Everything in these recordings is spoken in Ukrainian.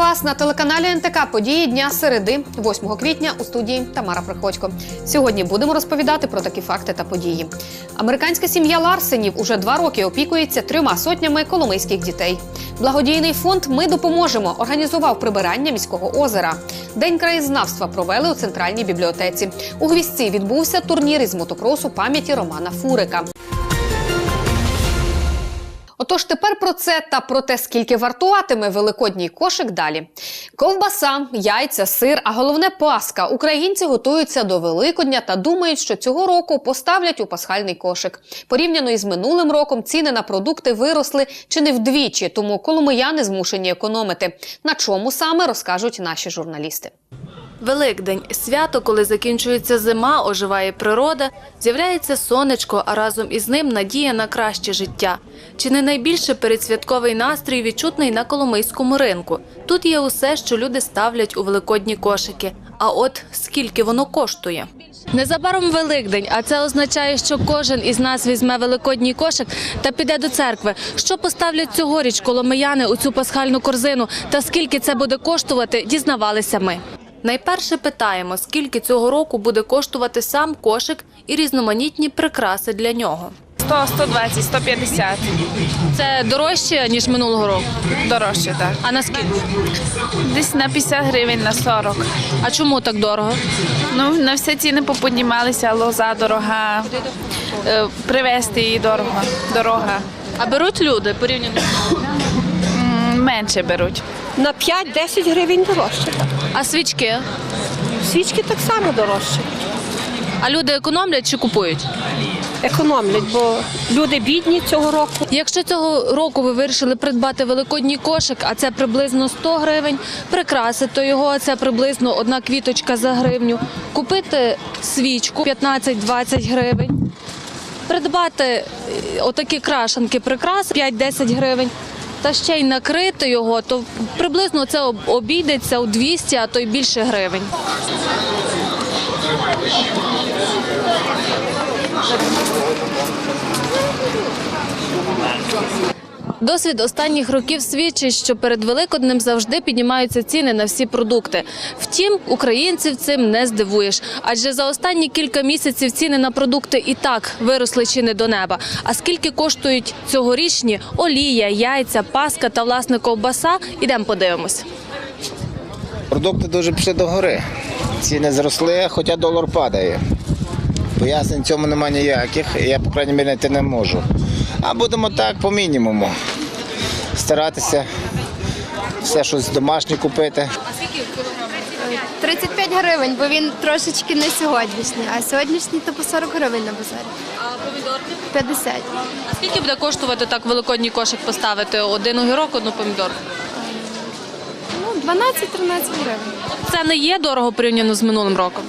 вас на телеканалі НТК події дня середи, 8 квітня у студії Тамара Приходько. Сьогодні будемо розповідати про такі факти та події. Американська сім'я Ларсенів уже два роки опікується трьома сотнями коломийських дітей. Благодійний фонд Ми допоможемо організував прибирання міського озера. День краєзнавства провели у центральній бібліотеці. У гвістці відбувся турнір із мотокросу пам'яті Романа Фурика. Отож, тепер про це та про те, скільки вартуватиме великодній кошик далі. Ковбаса, яйця, сир, а головне паска. Українці готуються до Великодня та думають, що цього року поставлять у пасхальний кошик. Порівняно із минулим роком ціни на продукти виросли чи не вдвічі, тому коломияни змушені економити. На чому саме розкажуть наші журналісти. Великдень свято, коли закінчується зима, оживає природа, з'являється сонечко, а разом із ним надія на краще життя. Чи не найбільше передсвятковий настрій відчутний на Коломийському ринку? Тут є усе, що люди ставлять у великодні кошики. А от скільки воно коштує? Незабаром Великдень, а це означає, що кожен із нас візьме великодній кошик та піде до церкви. Що поставлять цьогоріч коломияни у цю пасхальну корзину та скільки це буде коштувати, дізнавалися ми. Найперше питаємо, скільки цього року буде коштувати сам кошик і різноманітні прикраси для нього. 100, 120, 150. Це дорожче ніж минулого року. Дорожче, так. А наскільки? Десь на 50 гривень, на 40. А чому так дорого? Ну, на всі ціни поподнімалися, лоза дорога, е, привезти її дорого, дорога. А беруть люди порівняно. Менше беруть. На 5-10 гривень дорожче. А свічки? Свічки так само дорожче. А люди економлять чи купують? Економлять, бо люди бідні цього року. Якщо цього року ви вирішили придбати великодній кошик, а це приблизно 100 гривень, прикрасити його, а це приблизно одна квіточка за гривню, купити свічку 15-20 гривень, придбати е, отакі крашанки прикрас 5-10 гривень. Та ще й накрити його, то приблизно це обійдеться у 200, а то й більше гривень. Досвід останніх років свідчить, що перед Великоднем завжди піднімаються ціни на всі продукти. Втім, українців цим не здивуєш, адже за останні кілька місяців ціни на продукти і так виросли чи не до неба. А скільки коштують цьогорічні олія, яйця, паска та власне ковбаса? Ідемо подивимось. Продукти дуже пішли до гори. Ціни зросли, хоча долар падає. Пояснень цьому немає ніяких, я, по крайній мірі, не можу. А будемо так по мінімуму. Старатися все щось домашнє купити. 35 гривень, бо він трошечки не сьогоднішній, а сьогоднішній то по 40 гривень на базарі. А помідорки? 50. А скільки буде коштувати так великодній кошик поставити? Один огірок, одну помідорку? Ну, 12-13 гривень. Це не є дорого порівняно з минулим роком.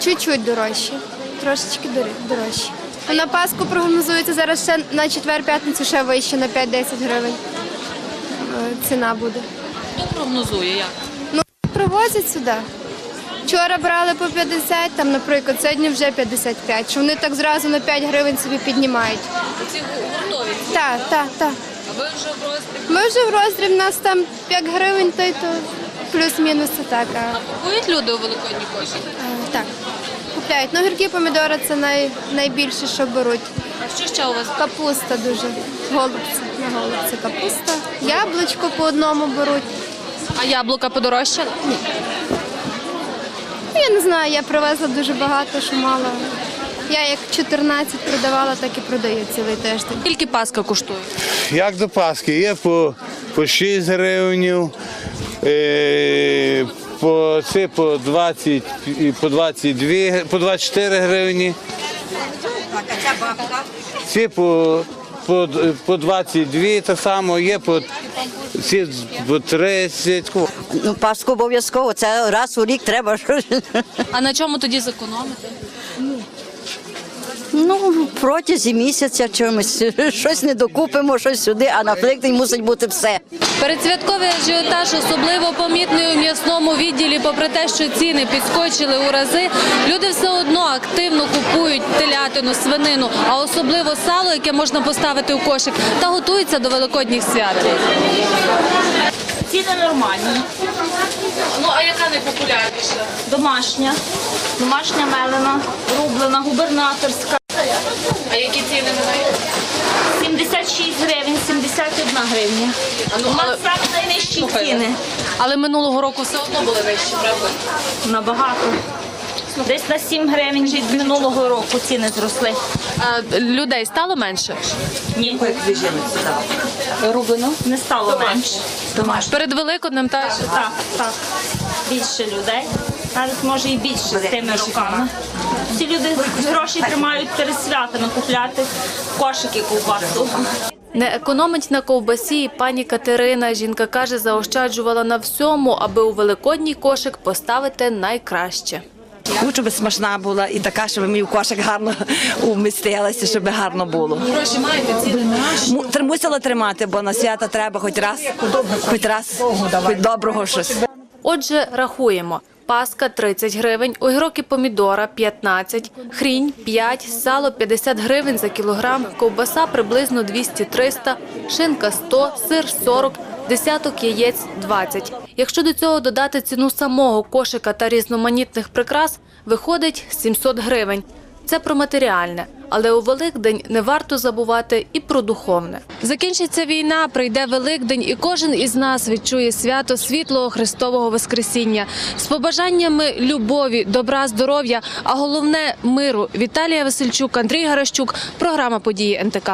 Чуть-чуть дорожче, трошечки дорожче. А На Пасху прогнозується зараз ще на четвер-п'ятницю ще вище на 5-10 гривень. Е, Ціна буде. Хто прогнозує як? Ну, привозять сюди. Вчора брали по 50, там, наприклад, сьогодні вже 55. Що вони так зразу на 5 гривень собі піднімають. Ці гуртові. Так, так, так. А ви вже в роздріб Ми вже в роздріб, у нас там 5 гривень, то й то плюс-мінус так. А, купують люди у великодні кошики? а, так. Купляють. Ну, гіркі помідори це най, найбільше, що беруть. А що ще у вас? Капуста дуже. Голубці. На голубці капуста. Яблучко по одному беруть. А яблука подорожчали? Ну, Я не знаю, я привезла дуже багато, що мало. Я як 14 продавала, так і продаю цілий тиждень. Скільки паска коштує? Як до Пасхи? Є по, по 6 гривень, е, по, це по 20, і по 22, по 24 гривні. Ці по, по, по 22 так само, є по, ці по 30. Ну, Пасху обов'язково, це раз у рік треба. А на чому тоді зекономити? Ну, протязі місяця чимось щось не докупимо, щось сюди, а на Великдень мусить бути все. Передсвятковий ажіотаж особливо помітний у м'ясному відділі. Попри те, що ціни підскочили у рази, люди все одно активно купують телятину, свинину, а особливо сало, яке можна поставити у кошик, та готуються до великодніх свят. ціни нормальні. Ну а яка найпопулярніша? Домашня, домашня мелена, рублена, губернаторська. А які ціни неї? 76 гривень, 71 гривня. У нас саме найнижчі ціни. Але минулого року все одно були вищі, правда? Набагато. Десь на 7 гривень від минулого року ціни зросли. А людей стало менше? Ні. Рублено? Не стало менше. Перед Великоднем теж. Так, так. Більше людей. Навіть може і більше з тими руками. Всі люди гроші тримають перед святами купляти кошики ковбасу. Не економить на ковбасі і пані Катерина. Жінка каже, заощаджувала на всьому, аби у великодній кошик поставити найкраще. Хочу, щоб смачна була і така, щоб мій кошик гарно умістилася, щоб гарно було. Гроші маєте Му- Мусила тримати, бо на свята треба хоч раз, хоч раз, хоч доброго щось. Отже, рахуємо. Паска 30 гривень, огірок і помідора 15, хрінь 5, сало 50 гривень за кілограм, ковбаса приблизно 200-300, шинка 100, сир 40, десяток яєць 20. Якщо до цього додати ціну самого кошика та різноманітних прикрас, виходить 700 гривень. Це про матеріальне, але у Великдень не варто забувати і про духовне. Закінчиться війна, прийде Великдень, і кожен із нас відчує свято світлого Христового Воскресіння з побажаннями любові, добра, здоров'я, а головне миру. Віталія Васильчук, Андрій Гаращук. Програма події НТК.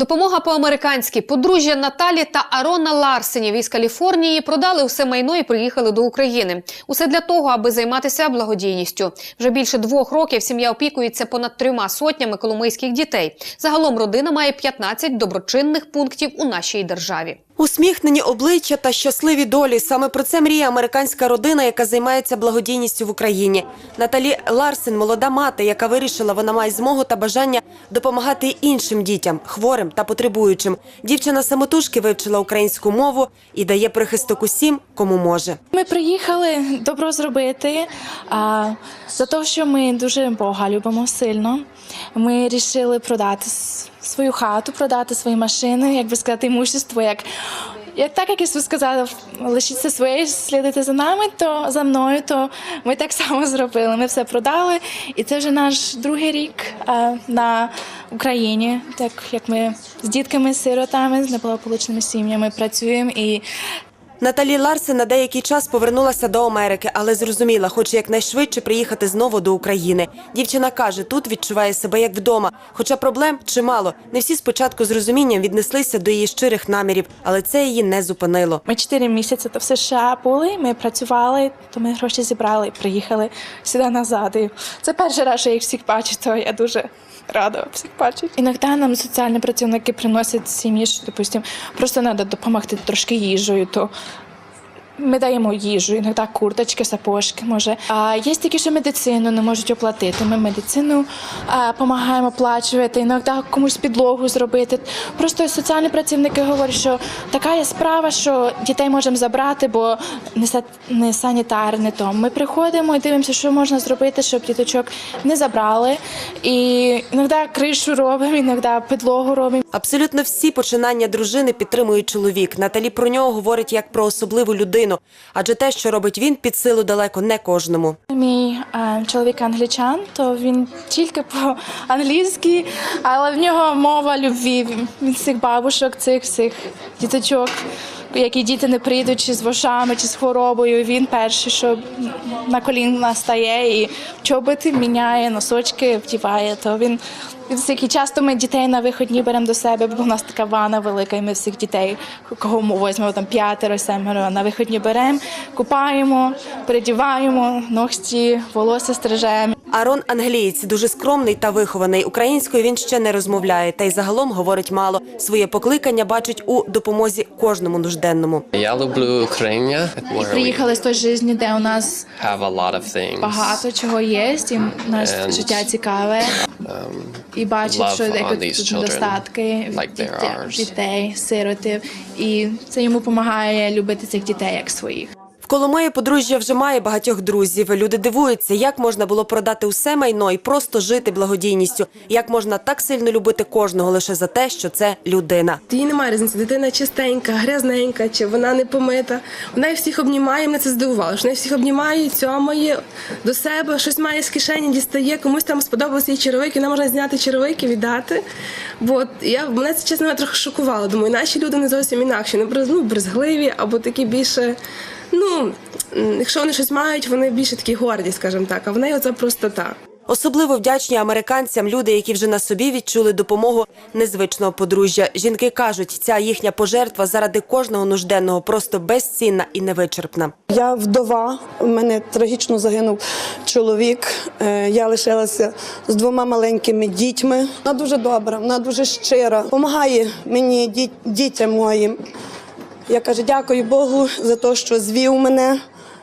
Допомога по-американськи. Подружжя Наталі та Арона Ларсенів із Каліфорнії продали усе майно і приїхали до України. Усе для того, аби займатися благодійністю. Вже більше двох років сім'я опікується понад трьома сотнями коломийських дітей. Загалом родина має 15 доброчинних пунктів у нашій державі. Усміхнені обличчя та щасливі долі. Саме про це мріє американська родина, яка займається благодійністю в Україні. Наталі Ларсен, молода мати, яка вирішила, вона має змогу та бажання допомагати іншим дітям, хворим та потребуючим. Дівчина самотужки вивчила українську мову і дає прихисток усім, кому може. Ми приїхали добро зробити. А, за те, що ми дуже Бога любимо сильно. Ми вирішили продати свою хату, продати свої машини, як би сказати, імущество. Як, як так, як Ісус сказав, лишіться своє, слідити за нами, то за мною, то ми так само зробили. Ми все продали, і це вже наш другий рік а, на Україні, так як ми з дітками, сиротами, з неблагополучними сім'ями працюємо і Наталі Ларсен на деякий час повернулася до Америки, але зрозуміла, хоче якнайшвидше приїхати знову до України. Дівчина каже, тут відчуває себе як вдома. Хоча проблем чимало. Не всі спочатку з розумінням віднеслися до її щирих намірів, але це її не зупинило. Ми чотири місяці то в США були. Ми працювали, то ми гроші зібрали приїхали сюди назад. Це перший раз, що я їх всіх бачу, то я дуже рада всіх бачити. Іноді нам соціальні працівники приносять сім'ї, що допустим, просто треба допомогти трошки їжею. То ми даємо їжу, іноді курточки, сапожки, може. А є такі, що медицину не можуть оплатити. Ми медицину допомагаємо оплачувати, іноді комусь підлогу зробити. Просто соціальні працівники говорять, що така є справа, що дітей можемо забрати, бо не, са- не санітарне. То ми приходимо і дивимося, що можна зробити, щоб діточок не забрали. І іноді кришу робимо, іноді підлогу робимо. Абсолютно всі починання дружини підтримує чоловік. Наталі про нього говорить як про особливу людину, адже те, що робить він, під силу далеко не кожному. Мій е, чоловік англічан, то він тільки по-англійськи, але в нього мова любві. Він цих бабушок, цих всіх діточок, які діти не прийдуть чи з вошами, чи з хворобою. Він перший, що на коліна стає і чоботи міняє, носочки вдіває. То він він часто ми дітей на виходні беремо до себе, бо в нас така ванна велика, і ми всіх дітей, кого ми візьмемо там п'ятеро, семеро, на виходні беремо, купаємо, передіваємо, ногті, волосся стрижемо. Арон англієць дуже скромний та вихований. Українською він ще не розмовляє, та й загалом говорить мало. Своє покликання бачить у допомозі кожному нужденному. Я люблю Україну, where Приїхали з той житті, де у нас have a lot of things. багато чого є, і наше And, життя цікаве. І бачить, що тут недостатки дітей, сиротів. І це йому допомагає любити цих дітей як своїх. Коломиї подружжя вже має багатьох друзів. Люди дивуються, як можна було продати усе майно і просто жити благодійністю. Як можна так сильно любити кожного лише за те, що це людина. Їй немає різниці, дитина чистенька, грязненька, чи вона не помита. Вона їх всіх обнімає, мене це здивувало. що Вона всіх обнімає, цьомає до себе, щось має з кишені, дістає, комусь там сподобалися їй черевики, вона можна зняти черевики, віддати. Бо я мене це чесно трохи шокувало. Думаю, наші люди не зовсім інакші, не ну, брезгливі або такі більше. Ну, якщо вони щось мають, вони більше такі горді, скажімо так, а в неї оце простота. Особливо вдячні американцям люди, які вже на собі відчули допомогу незвичного подружжя. Жінки кажуть, ця їхня пожертва заради кожного нужденного просто безцінна і невичерпна. Я вдова, у мене трагічно загинув чоловік. Е, Я лишилася з двома маленькими дітьми. Вона дуже добра, вона дуже щира, допомагає мені, дітям моїм. Я кажу, дякую Богу за те, що звів мене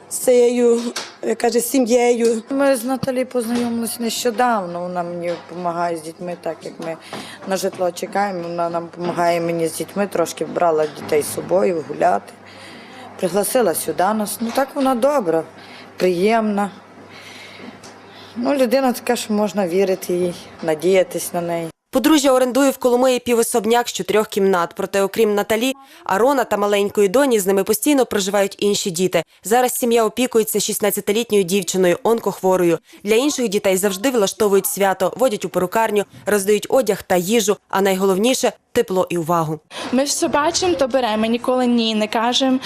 з цією я каже, сім'єю. Ми з Наталі познайомилися нещодавно. Вона мені допомагає з дітьми, так як ми на житло чекаємо. Вона нам допомагає мені з дітьми, трошки брала дітей з собою гуляти. Пригласила сюди нас. Ну так вона добра, приємна. Ну, людина така, що можна вірити їй, надіятись на неї. Подружжя орендує в Коломиї півособняк з чотирьох кімнат. Проте, окрім Наталі, Арона та маленької доні, з ними постійно проживають інші діти. Зараз сім'я опікується 16-літньою дівчиною, онкохворою. Для інших дітей завжди влаштовують свято, водять у перукарню, роздають одяг та їжу. А найголовніше тепло і увагу. Ми все бачимо, то беремо. Ніколи ні не кажемо.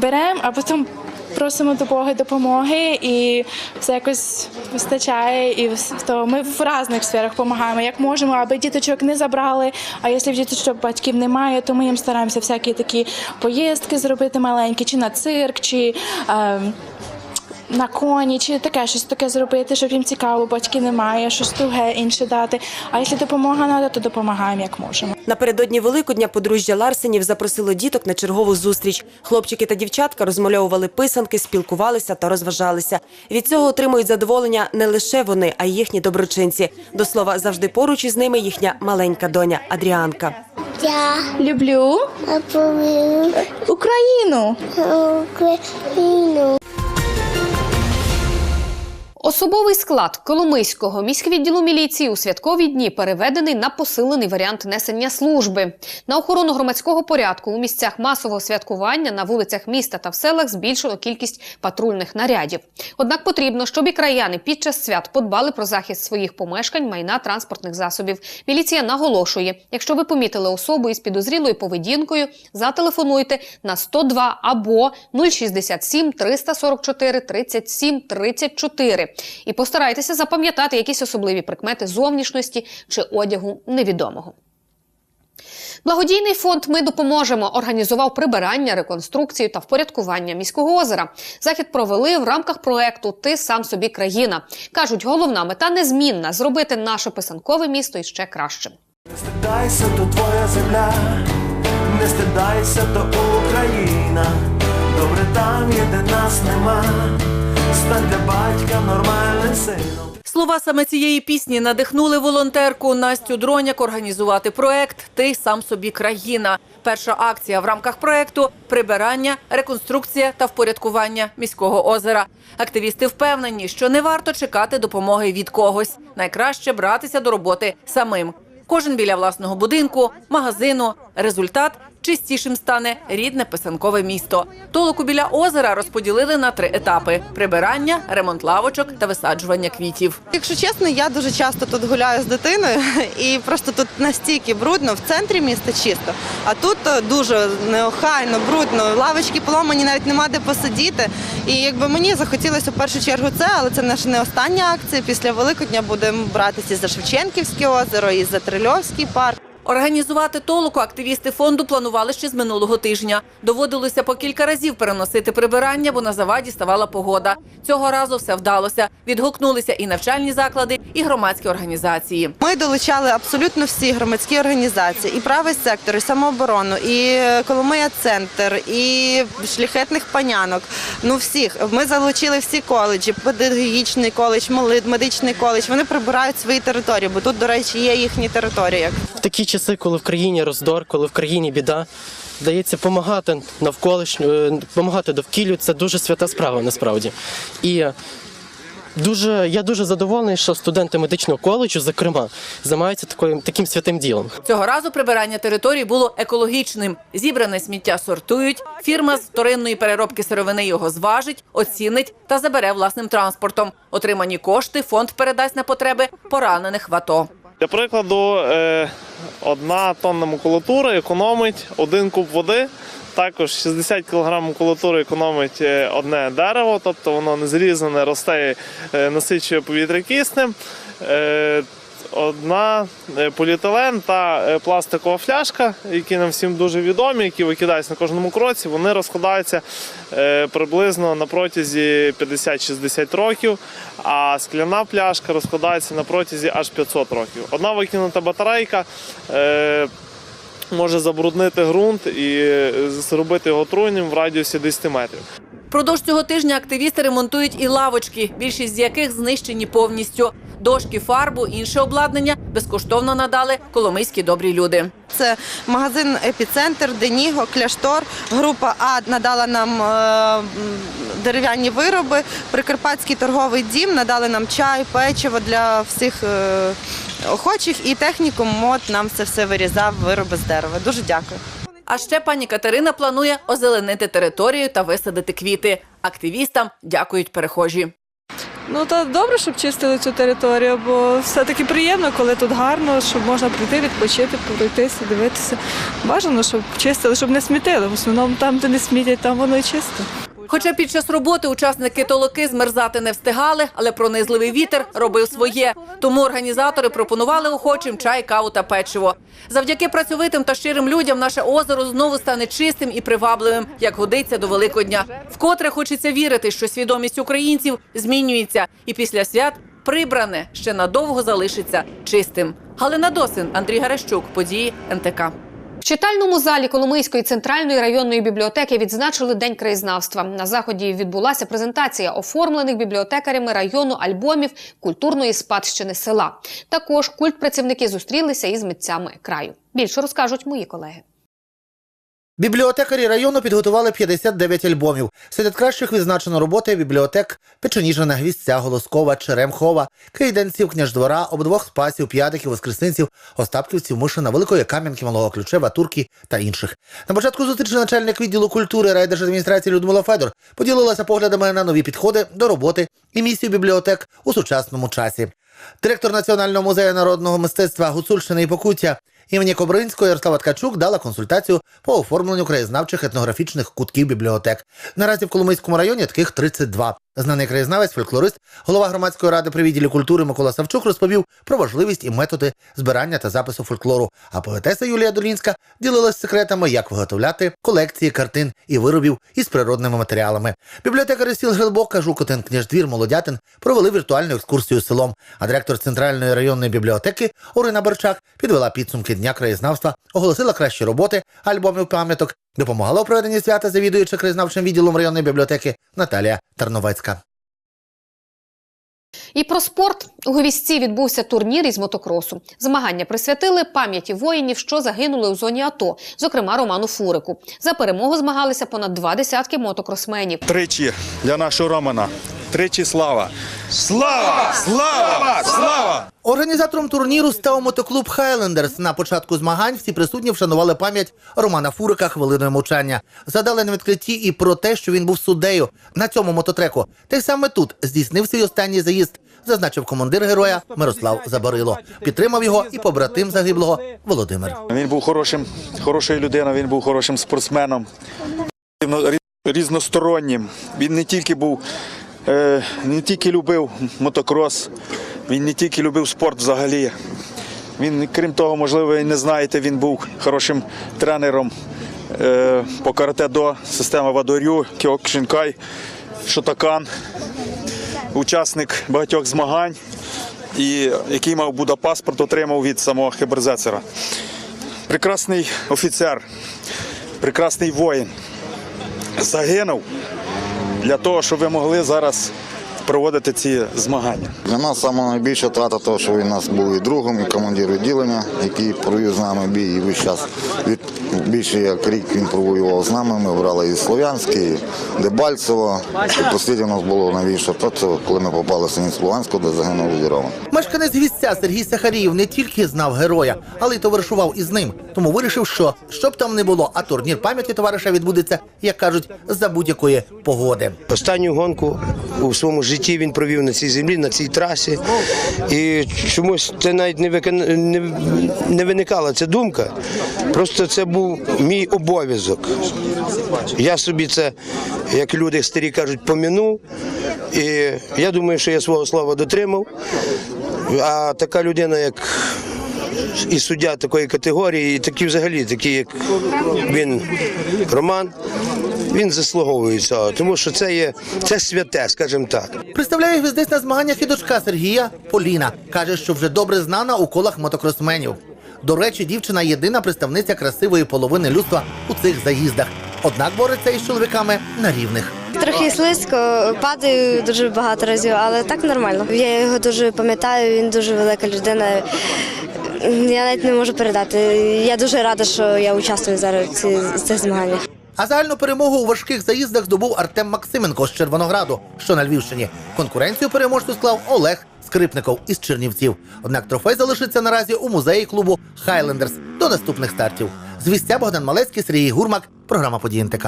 Беремо, а потім просимо до Бога допомоги, і все якось вистачає. І то ми в різних сферах допомагаємо, як можемо, аби діточок не забрали. А якщо в діточок батьків немає, то ми їм стараємося всякі такі поїздки зробити маленькі, чи на цирк, чи. ем, на коні, чи таке щось таке зробити, щоб їм цікаво, батьків немає, щось туге інше дати. А якщо допомога треба, то допомагаємо як можемо. Напередодні Великодня подружжя Ларсенів запросило діток на чергову зустріч. Хлопчики та дівчатка розмальовували писанки, спілкувалися та розважалися. Від цього отримують задоволення не лише вони, а й їхні доброчинці. До слова, завжди поруч із ними їхня маленька доня Адріанка. Я Люблю люблю Україну. Україну. Особовий склад Коломийського міськвідділу міліції у святкові дні переведений на посилений варіант несення служби. На охорону громадського порядку у місцях масового святкування на вулицях міста та в селах збільшено кількість патрульних нарядів. Однак потрібно, щоб і краяни під час свят подбали про захист своїх помешкань, майна, транспортних засобів. Міліція наголошує, якщо ви помітили особу із підозрілою поведінкою, зателефонуйте на 102 або 067 344 37 34 і постарайтеся запам'ятати якісь особливі прикмети зовнішності чи одягу невідомого. Благодійний фонд Ми допоможемо організував прибирання, реконструкцію та впорядкування міського озера. Захід провели в рамках проекту Ти сам собі країна. кажуть, головна мета незмінна зробити наше писанкове місто іще кращим. Не стидайся, то твоя земля, не стидайся, то Україна. Добре там є, де нас нема. Стань для батька нормальним сином. Слова саме цієї пісні надихнули волонтерку Настю Дроняк організувати проект Ти сам собі країна. Перша акція в рамках проекту прибирання, реконструкція та впорядкування міського озера. Активісти впевнені, що не варто чекати допомоги від когось. Найкраще братися до роботи самим. Кожен біля власного будинку, магазину. Результат чистішим стане рідне писанкове місто. Толоку біля озера розподілили на три етапи: прибирання, ремонт лавочок та висаджування квітів. Якщо чесно, я дуже часто тут гуляю з дитиною, і просто тут настільки брудно, в центрі міста чисто. А тут е, дуже неохайно, брудно, лавочки поломані, навіть нема де посидіти. І якби мені захотілося в першу чергу це, але це наша не остання акція. Після Великодня будемо братися за Шевченківське озеро, і за Трильовський парк. Організувати толоку активісти фонду планували ще з минулого тижня. Доводилося по кілька разів переносити прибирання, бо на заваді ставала погода. Цього разу все вдалося. Відгукнулися і навчальні заклади, і громадські організації. Ми долучали абсолютно всі громадські організації, і правий сектор, і самооборону, і Коломия центр, і шляхетних панянок. Ну всіх ми залучили всі коледжі, педагогічний коледж, медичний коледж. Вони прибирають свої території, бо тут, до речі, є їхні території. В такі часи, коли в країні роздор, коли в країні біда, здається, допомагати навколишню, допомагати довкіллю це дуже свята справа насправді. І дуже, я дуже задоволений, що студенти медичного коледжу, зокрема, займаються такою, таким святим ділом. Цього разу прибирання території було екологічним. Зібране сміття сортують. Фірма з вторинної переробки сировини його зважить, оцінить та забере власним транспортом. Отримані кошти фонд передасть на потреби поранених в АТО. Для прикладу, е, одна тонна макулатури економить один куб води. Також 60 кг макулатури економить е, одне дерево, тобто воно не зрізане, росте, е, насичує повітря киснем. Одна е, поліетилен та е, пластикова фляжка, які нам всім дуже відомі, які викидаються на кожному кроці, вони розкладаються е, приблизно на протязі 50-60 років, а скляна пляшка розкладається на протязі аж 500 років. Одна викинута батарейка може забруднити ґрунт і зробити його труйним в радіусі 10 метрів. Продовж цього тижня активісти ремонтують і лавочки, більшість з яких знищені повністю. Дошки, фарбу, інше обладнання безкоштовно надали коломийські добрі люди. Це магазин Епіцентр, Деніго, Кляштор. Група А надала нам е, дерев'яні вироби. Прикарпатський торговий дім надали нам чай, печиво для всіх е, охочих. І технікум мод нам це все вирізав вироби з дерева. Дуже дякую. А ще пані Катерина планує озеленити територію та висадити квіти. Активістам дякують перехожі. Ну то добре, щоб чистили цю територію, бо все-таки приємно, коли тут гарно, щоб можна прийти, відпочити, пройтися, дивитися. Бажано, щоб чистили, щоб не смітили. В основному там, де не смітять, там воно і чисто. Хоча під час роботи учасники толоки змерзати не встигали, але пронизливий вітер робив своє. Тому організатори пропонували охочим чай, каву та печиво. Завдяки працьовитим та щирим людям наше озеро знову стане чистим і привабливим, як годиться до Великодня. Вкотре хочеться вірити, що свідомість українців змінюється, і після свят прибране ще надовго залишиться чистим. Галина Досин, Андрій Гарещук, події НТК. Читальному залі Коломийської центральної районної бібліотеки відзначили День краєзнавства. На заході відбулася презентація оформлених бібліотекарями району альбомів культурної спадщини села. Також культпрацівники зустрілися із митцями краю. Більше розкажуть мої колеги. Бібліотекарі району підготували 59 альбомів. Серед кращих відзначено роботи бібліотек Печеніжина, Гвістця, Голоскова, Черемхова, Кейденців, Княждвора, обидвох Спасів, П'ятиків, Воскресенців, Остапківців, Мишина, Великої Кам'янки, Малого Ключева, Турки та інших. На початку зустрічі начальник відділу культури райдержадміністрації Людмила Федор поділилася поглядами на нові підходи до роботи і місію бібліотек у сучасному часі. Директор Національного музею народного мистецтва Гуцульщини і Покуття імені Кобринського Ярослава Ткачук дала консультацію по оформленню краєзнавчих етнографічних кутків бібліотек. Наразі в Коломийському районі таких 32. Знаний краєзнавець, фольклорист, голова громадської ради при відділі культури Микола Савчук розповів про важливість і методи збирання та запису фольклору. А поетеса Юлія Долінська ділилась секретами, як виготовляти колекції картин і виробів із природними матеріалами. Бібліотекари сіл Грилбока, Жукотин, Княждвір, Молодятин провели віртуальну екскурсію селом. А директор центральної районної бібліотеки Орина Борчак підвела підсумки дня краєзнавства, оголосила кращі роботи альбомів пам'яток, допомагала у проведенні свята завідуюча краєзнавчим відділом районної бібліотеки Наталія Тарновецька. І про спорт у Говісці відбувся турнір із мотокросу. Змагання присвятили пам'яті воїнів, що загинули у зоні АТО, зокрема Роману Фурику. За перемогу змагалися понад два десятки мотокросменів. Тричі для нашого Романа. Тричі слава. Слава! Слава! Слава! Організатором турніру став мотоклуб Хайлендерс. На початку змагань всі присутні вшанували пам'ять Романа Фурика хвилиною мовчання. Згадали на відкритті і про те, що він був суддею на цьому мототреку. Та й саме тут здійснив свій останній заїзд, зазначив командир героя Мирослав Заборило. Підтримав його і побратим загиблого Володимир. Він був хорошим, хорошою людиною, він був хорошим спортсменом, різностороннім. Він не тільки був, не тільки любив мотокрос, він не тільки любив спорт взагалі. Він, крім того, можливо, ви не знаєте, він був хорошим тренером е, по карате-до, система Вадорю, Кіокшинкай, Шотакан, учасник багатьох змагань, і який мав Будапаспорт, отримав від самого Хеберзецера. Прекрасний офіцер, прекрасний воїн. Загинув для того, щоб ви могли зараз проводити ці змагання. Для нас саме найбільша трата, того, що він у нас був і другом, і командир відділення, який провів з нами бій. І весь час від більше як рік він провоював з нами. Ми брали і Слов'янський, і Дебальцево. І у нас було найбільше трата, коли ми попали в Луганську, де загинув Лідій Мешканець гвістця Сергій Сахаріїв не тільки знав героя, але й товаришував із ним. Тому вирішив, що щоб там не було, а турнір пам'яті товариша відбудеться, як кажуть, за будь-якої погоди. Останню гонку у своєму житті він провів на цій землі, на цій трасі. І чомусь це навіть не, викон... не, не виникала ця думка. Просто це був мій обов'язок. Я собі це, як люди старі кажуть, помінув. І я думаю, що я свого слова дотримав. А така людина, як і суддя такої категорії, і такі взагалі, такі, як він Роман, він заслуговує цього, тому що це є це святе, скажімо так. Представляє гвіздець на змаганнях і дочка Сергія Поліна. Каже, що вже добре знана у колах мотокросменів. До речі, дівчина єдина представниця красивої половини людства у цих заїздах. Однак бореться із чоловіками на рівних. Трохи слизько, падаю дуже багато разів, але так нормально. Я його дуже пам'ятаю, він дуже велика людина. Я навіть не можу передати. Я дуже рада, що я участвую зараз в цих змаганнях. А загальну перемогу у важких заїздах здобув Артем Максименко з Червонограду, що на Львівщині. Конкуренцію переможцю склав Олег Скрипников із Чернівців. Однак трофей залишиться наразі у музеї клубу Хайлендерс до наступних стартів. Звістя Богдан Малецький, Сергій Гурмак, програма «Події НТК».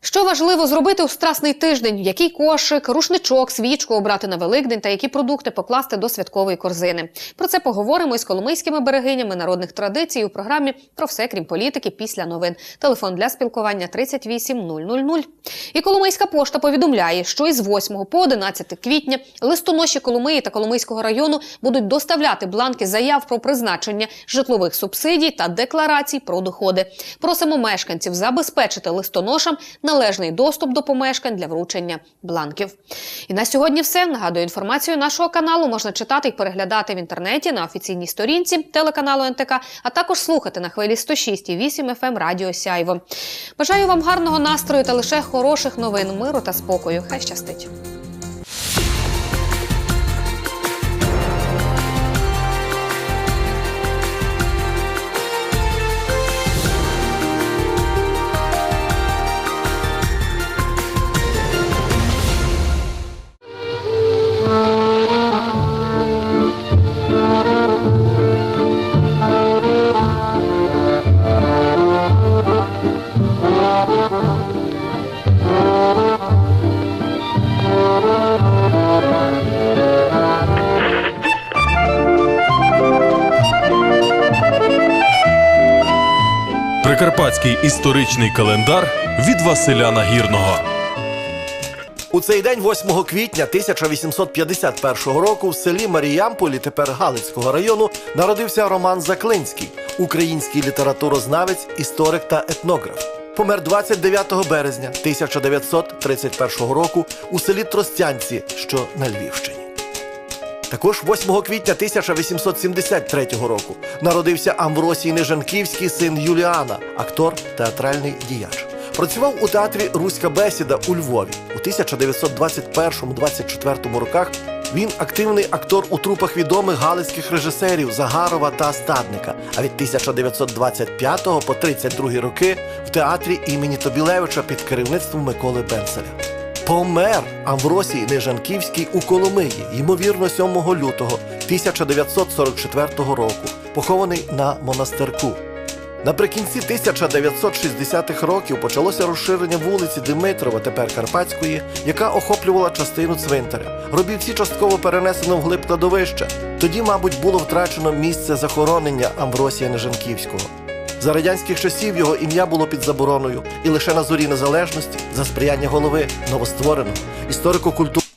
Що важливо зробити у страсний тиждень? Який кошик, рушничок, свічку обрати на Великдень та які продукти покласти до святкової корзини? Про це поговоримо із коломийськими берегинями народних традицій у програмі про все крім політики після новин. Телефон для спілкування 38 000. І Коломийська пошта повідомляє, що із 8 по 11 квітня листоноші Коломиї та Коломийського району будуть доставляти бланки заяв про призначення житлових субсидій та декларацій про доходи. Просимо мешканців забезпечити листоношам належний доступ до помешкань для вручення бланків. І на сьогодні все. Нагадую, інформацію нашого каналу можна читати і переглядати в інтернеті на офіційній сторінці телеканалу НТК, а також слухати на хвилі 106,8 FM Радіо Сяйво. Бажаю вам гарного настрою та лише хороших новин, миру та спокою. Хай щастить! Історичний календар від Василя Нагірного. У цей день, 8 квітня 1851 року, в селі Маріямполі, тепер Галицького району, народився Роман Заклинський, український літературознавець, історик та етнограф. Помер 29 березня 1931 року у селі Тростянці, що на Львівщині. Також 8 квітня 1873 року народився Амвросій Нежанківський, син Юліана, актор, театральний діяч. Працював у театрі Руська бесіда у Львові. У 1921-24 роках він активний актор у трупах відомих галицьких режисерів Загарова та Стадника. А від 1925 по 32 роки в театрі імені Тобілевича під керівництвом Миколи Бенцеля. Помер Амвросій Нежанківський у Коломиї, ймовірно, 7 лютого 1944 року, похований на монастирку. Наприкінці 1960-х років почалося розширення вулиці Димитрова, тепер Карпатської, яка охоплювала частину цвинтаря. Робівці частково перенесено вглиб кладовища. Тоді, мабуть, було втрачено місце захоронення Амвросія Нежанківського. За радянських часів його ім'я було під забороною, і лише на зорі незалежності за сприяння голови новоствореного історико-культурного